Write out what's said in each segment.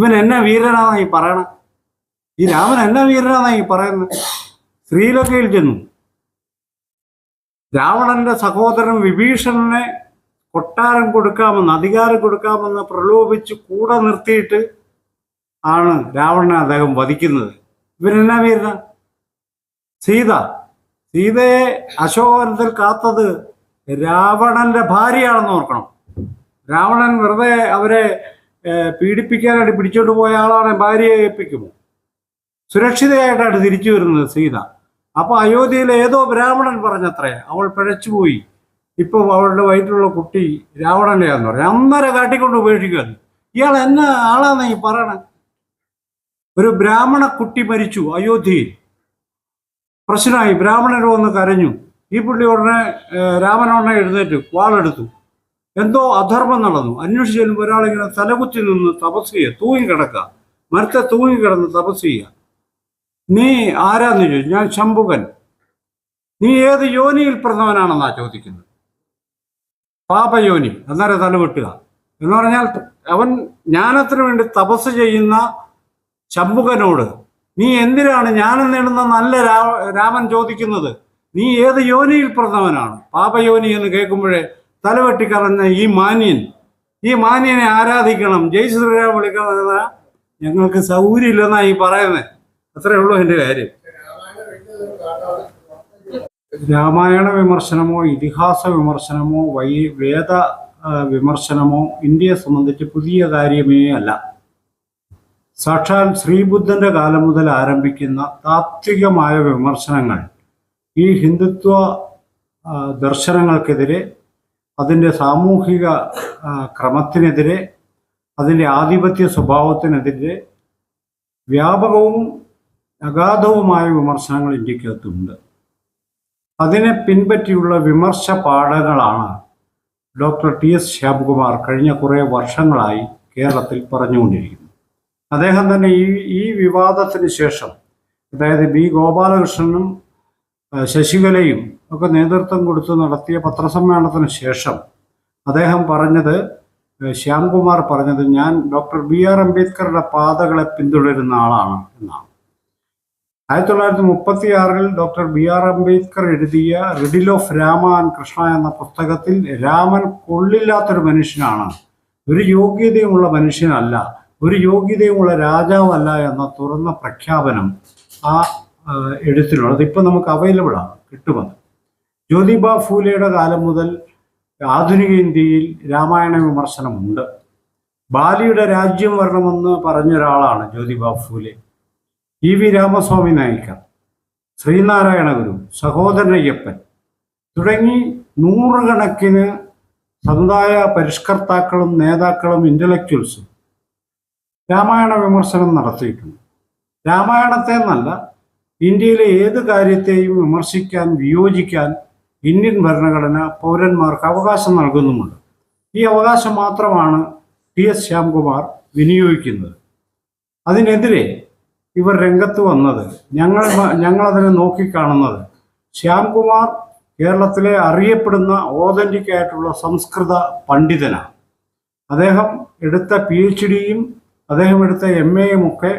ഇവൻ എന്നാ വീരനാന്നാ ഈ പറയണ. ഈ രാമൻ എന്നാ വീരനാന്നാ ഈ പറയുന്നത് ശ്രീലങ്കയിൽ ചെന്നു. രാവണന്റെ സഹോദരൻ വിഭീഷണനെ കൊട്ടാരം കൊടുക്കാമെന്ന് അധികാരം കൊടുക്കാമെന്ന് പ്രലോഭിച്ച് കൂടെ നിർത്തിയിട്ട് ആണ് രാവണനെ അദ്ദേഹം വധിക്കുന്നത്. ഇവരെന്നാ വീരന? സീത. സീതയെ അശോകനത്തിൽ കാത്തത് രാവണന്റെ ഭാര്യയാണെന്ന് ഓർക്കണം. രാവണൻ വെറുതെ അവരെ പീഡിപ്പിക്കാനായിട്ട് പിടിച്ചോണ്ട് പോയ ആളാണ് ഭാര്യയെ ഏൽപ്പിക്കുമോ? സുരക്ഷിതയായിട്ടാണ് തിരിച്ചു വരുന്നത് സീത. അപ്പോൾ അയോധ്യയിലെ ഏതോ ബ്രാഹ്മണൻ പറഞ്ഞത്രേ അവൾ പിഴച്ചുപോയി. ഇപ്പോൾ അവളുടെ വയറ്റിലുള്ള കുട്ടി രാവണനെയാന്ന് പറഞ്ഞു. അന്നേരം കാട്ടിക്കൊണ്ട് ഉപേക്ഷിക്കുകയാണ് ഇയാൾ എന്നെ ആളാന്ന് ഈ പറയണ? ഒരു ബ്രാഹ്മണ കുട്ടി മരിച്ചു അയോധ്യയിൽ. പ്രശ്നമായി. ബ്രാഹ്മണർ വന്ന് കരഞ്ഞു. ഈ പുള്ളി ഉടനെ രാമനോടനെ എഴുന്നേറ്റ്. വാളെടുത്തു. എന്തോ അധർമ്മം നടന്നു. അന്വേഷിച്ച് ചെല്ലുമ്പോൾ ഒരാളിങ്ങനെ തലകുത്തി നിന്ന് തപസ് ചെയ്യുക. തൂങ്ങിക്കിടക്കുക മരത്തെ തൂങ്ങിക്കിടന്ന് തപസ് ചെയ്യുക. നീ ആരാന്ന് ചോദിച്ചു. ഞാൻ ശംഭുകൻ. നീ ഏത് യോനിയിൽ പ്രഥമനാണെന്നാ ചോദിക്കുന്നത്? പാപയോനി. അന്നേരം തല വെട്ടുക. എന്ന് പറഞ്ഞാൽ അവൻ ജ്ഞാനത്തിന് വേണ്ടി തപസ് ചെയ്യുന്ന ശംഭുകനോട് നീ എന്തിനാണ് ജ്ഞാനം നേടുന്ന നല്ല രാമൻ ചോദിക്കുന്നത്? നീ ഏത് യോനിയിൽ പ്രഥമനാണ്? പാപയോനി എന്ന് കേൾക്കുമ്പോഴേ തലവെട്ടിക്കറഞ്ഞ ഈ മാന്യൻ ഈ മാന്യനെ ആരാധിക്കണം ജയ് ശ്രീരാം വിളിക്കുന്നത് ഞങ്ങൾക്ക് സൗകര്യമില്ലെന്നാണ് ഈ പറയുന്നത് അത്രേ ഉള്ളൂ എന്റെ കാര്യം. രാമായണ വിമർശനമോ ഇതിഹാസ വിമർശനമോ വൈ വേദ വിമർശനമോ ഇന്ത്യയെ സംബന്ധിച്ച് പുതിയ കാര്യമേ അല്ല. സാക്ഷാൽ ശ്രീബുദ്ധന്റെ കാലം മുതൽ ആരംഭിക്കുന്ന താത്വികമായ വിമർശനങ്ങൾ ഈ ഹിന്ദുത്വ ദർശനങ്ങൾക്കെതിരെ അതിന്റെ സാമൂഹിക ക്രമത്തിനെതിരെ അതിന്റെ ആധിപത്യ സ്വഭാവത്തിനെതിരെ വ്യാപകവും അഗാധവുമായ വിമർശനങ്ങൾ ഇന്ത്യക്കകത്തുണ്ട്. അതിനെ പിൻപറ്റിയുള്ള വിമർശ പാഠങ്ങളാണ് ഡോക്ടർ ടി എസ് ശ്യാംകുമാർ കഴിഞ്ഞ കുറേ വർഷങ്ങളായി കേരളത്തിൽ പറഞ്ഞുകൊണ്ടിരിക്കുന്നത്. അദ്ദേഹം തന്നെ ഈ ഈ വിവാദത്തിന് ശേഷം അതായത് ബി ഗോപാലകൃഷ്ണനും ശശികലയും ഒക്കെ നേതൃത്വം കൊടുത്ത് നടത്തിയ പത്രസമ്മേളനത്തിന് ശേഷം അദ്ദേഹം പറഞ്ഞത് ശ്യാംകുമാർ പറഞ്ഞത് ഞാൻ ഡോക്ടർ ബി ആർ അംബേദ്കറുടെ പാതകളെ പിന്തുടരുന്ന ആളാണ് എന്നാണ്. ആയിരത്തി തൊള്ളായിരത്തി മുപ്പത്തി ആറിൽ ഡോക്ടർ ബി ആർ അംബേദ്കർ എഴുതിയ riddle of Rama and Krishna എന്ന പുസ്തകത്തിൽ രാമൻ കൊള്ളില്ലാത്തൊരു മനുഷ്യനാണ്. ഒരു യോഗ്യതയുമുള്ള മനുഷ്യനല്ല ഒരു യോഗ്യതയുമുള്ള രാജാവല്ല എന്ന തുറന്ന പ്രഖ്യാപനം ആ എഴുത്തിലുള്ളത് അതിപ്പോൾ നമുക്ക് അവൈലബിൾ ആണ് കിട്ടുമെന്ന്. ജ്യോതിബ ഫൂലെയുടെ കാലം മുതൽ ആധുനിക ഇന്ത്യയിൽ രാമായണ വിമർശനമുണ്ട്. ബാലിയുടെ രാജ്യം വരണമെന്ന് പറഞ്ഞ ഒരാളാണ് ജ്യോതിബ ഫൂലെ. ഇ വി രാമസ്വാമി നായിക്കർ ശ്രീനാരായണ ഗുരു സഹോദരനയ്യപ്പൻ തുടങ്ങി നൂറുകണക്കിന് സമുദായ പരിഷ്കർത്താക്കളും നേതാക്കളും ഇന്റലക്ച്വൽസും രാമായണ വിമർശനം നടത്തിയിട്ടുണ്ട്. രാമായണത്തെ എന്നല്ല ഇന്ത്യയിലെ ഏത് കാര്യത്തെയും വിമർശിക്കാൻ വിയോജിക്കാൻ ഇന്ത്യൻ ഭരണഘടന പൗരന്മാർക്ക് അവകാശം നൽകുന്നുമുണ്ട്. ഈ അവകാശം മാത്രമാണ് ടി എസ് ശ്യാംകുമാർ വിനിയോഗിക്കുന്നത്. അതിനെതിരെ ഇവർ രംഗത്ത് വന്നത് ഞങ്ങൾ ഞങ്ങളതിനെ നോക്കിക്കാണുന്നത് ശ്യാംകുമാർ കേരളത്തിലെ അറിയപ്പെടുന്ന ഓതന്റിക് ആയിട്ടുള്ള സംസ്കൃത പണ്ഡിതനാണ്. അദ്ദേഹം എടുത്ത പി എച്ച് ഡിയും അദ്ദേഹം എടുത്ത എം എയും ഒക്കെ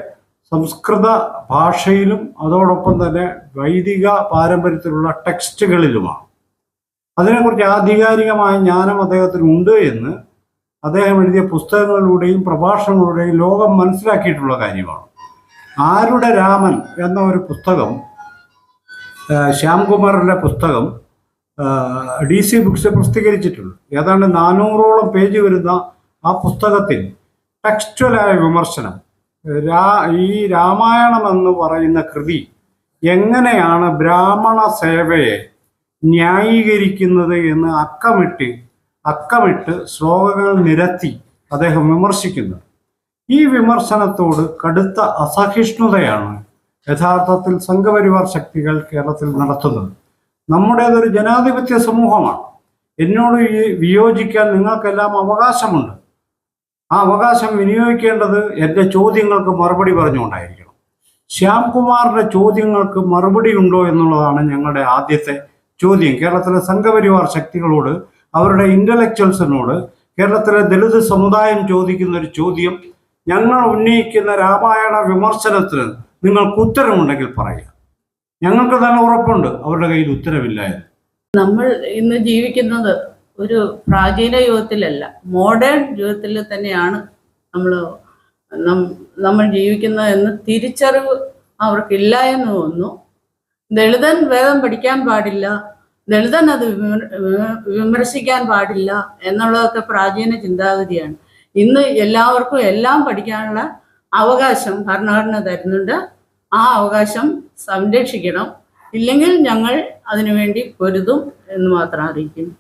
സംസ്കൃത ഭാഷയിലും അതോടൊപ്പം തന്നെ വൈദിക പാരമ്പര്യത്തിലുള്ള ടെക്സ്റ്റുകളിലുമാണ്. അതിനെക്കുറിച്ച് ആധികാരികമായ ജ്ഞാനം അദ്ദേഹത്തിനുണ്ട് എന്ന് അദ്ദേഹം എഴുതിയ പുസ്തകങ്ങളിലൂടെയും പ്രഭാഷണങ്ങളിലൂടെയും ലോകം മനസ്സിലാക്കിയിട്ടുള്ള കാര്യമാണ്. ആരുടെ രാമൻ എന്ന ഒരു പുസ്തകം ശ്യാംകുമാറിന്റെ പുസ്തകം ഡി സി ബുക്സ് പ്രസിദ്ധീകരിച്ചിട്ടുണ്ട്. ഏതാണ്ട് നാനൂറോളം പേജ് വരുന്ന ആ പുസ്തകത്തിൽ ടെക്സ്റ്റുവലായ വിമർശനം രാ ഈ രാമായണം എന്ന് പറയുന്ന കൃതി എങ്ങനെയാണ് ബ്രാഹ്മണ സേവയെ ന്യായീകരിക്കുന്നത് എന്ന് അക്കമിട്ട് അക്കമിട്ട് ശ്ലോകങ്ങൾ നിരത്തി അദ്ദേഹം വിമർശിക്കുന്നു. ഈ വിമർശനത്തോട് കടുത്ത അസഹിഷ്ണുതയാണ് യഥാർത്ഥത്തിൽ സംഘപരിവാർ ശക്തികൾ കേരളത്തിൽ നടത്തുന്നത്. നമ്മുടേതൊരു ജനാധിപത്യ സമൂഹമാണ്. എന്നോട് ഈ വിയോജിക്കാൻ നിങ്ങൾക്കെല്ലാം അവകാശമുണ്ട്. ആ അവകാശം വിനിയോഗിക്കേണ്ടത് എന്റെ ചോദ്യങ്ങൾക്ക് മറുപടി പറഞ്ഞുകൊണ്ടായിരിക്കണം. ശ്യാംകുമാറിന്റെ ചോദ്യങ്ങൾക്ക് മറുപടി ഉണ്ടോ എന്നുള്ളതാണ് ഞങ്ങളുടെ ആദ്യത്തെ ചോദ്യം. കേരളത്തിലെ സംഘപരിവാർ ശക്തികളോട് അവരുടെ ഇന്റലക്ച്വൽസിനോട് കേരളത്തിലെ ദളിത് സമുദായം ചോദിക്കുന്ന ഒരു ചോദ്യം. ഞങ്ങൾ ഉന്നയിക്കുന്ന രാമായണ വിമർശനത്തിന് നിങ്ങൾക്ക് ഉത്തരമുണ്ടെങ്കിൽ പറയുക. ഞങ്ങൾക്ക് തന്നെ ഉറപ്പുണ്ട്. അവരുടെ കയ്യിൽ ഉത്തരവില്ല നമ്മൾ ഇന്ന് ജീവിക്കുന്നത് ഒരു പ്രാചീന യുഗത്തിലല്ല മോഡേൺ യുഗത്തിൽ തന്നെയാണ് നമ്മൾ നമ്മൾ ജീവിക്കുന്നത് എന്ന് തിരിച്ചറിവ് അവർക്കില്ല എന്ന് തോന്നുന്നു. ദളിതൻ വേദം പഠിക്കാൻ പാടില്ല ദളിതൻ അത് വിമർശിക്കാൻ പാടില്ല എന്നുള്ളതൊക്കെ പ്രാചീന ചിന്താഗതിയാണ്. ഇന്ന് എല്ലാവർക്കും എല്ലാം പഠിക്കാനുള്ള അവകാശം ഭരണഘടന തരുന്നുണ്ട്. ആ അവകാശം സംരക്ഷിക്കണം. ഇല്ലെങ്കിൽ ഞങ്ങൾ അതിനുവേണ്ടി പൊരുതും എന്ന് മാത്രം അറിയിക്കുന്നു.